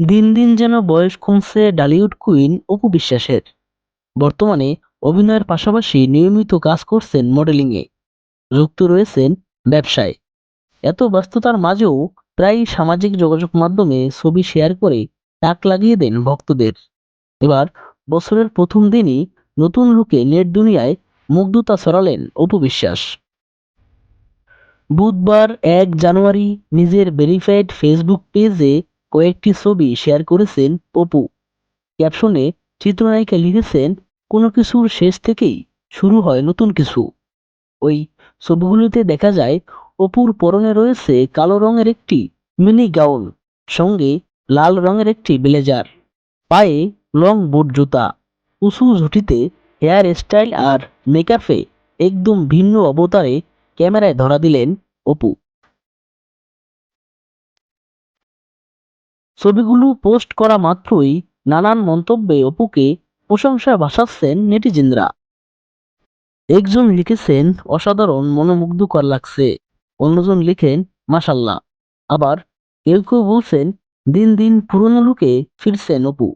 দিন দিন যেন বয়স কমছে ডালিউড কুইন অপু বিশ্বাসের। বর্তমানে অভিনয়ের পাশাপাশি নিয়মিত কাজ করছেন মডেলিংয়ে। যুক্ত রয়েছেন ব্যবসায়। এত ব্যস্ততার মাঝেও প্রায় সামাজিক যোগাযোগ মাধ্যমে ছবি শেয়ার করে তাক লাগিয়ে দেন ভক্তদের। এবার বছরের প্রথম দিনই নতুন লুকে নেট দুনিয়ায় মুগ্ধতা ছড়ালেন অপু বিশ্বাস। বুধবার এক জানুয়ারি নিজের ভেরিফাইড ফেসবুক পেজে কয়েকটি ছবি শেয়ার করেছেন অপু। ক্যাপশনে চিত্রনায়িকা লিখেছেন, কোনো কিছুর শেষ থেকেই শুরু হয় নতুন কিছু। ওই ছবিগুলোতে দেখা যায়, অপুর পরনে রয়েছে কালো রঙের একটি মিনি গাউন, সঙ্গে লাল রঙের একটি ব্লেজার, পায়ে লং বুট জুতা, উঁচু ঝুঁটিতে হেয়ার স্টাইল আর মেকআপে একদম ভিন্ন অবতারে ক্যামেরায় ধরা দিলেন অপু। ছবিগুলো পোস্ট করা মাত্রই নানান মন্তব্যে অপুকে প্রশংসা ভাসাচ্ছেন নেটিজেনরা। একজন লিখেছেন, অসাধারণ, মনোমুগ্ধকর লাগছে। অন্যজন লিখেন মাসাল্লাহ আবার কেউ কেউ বলছেন, দিন দিন পুরনো লুকে ফিরছেন অপু।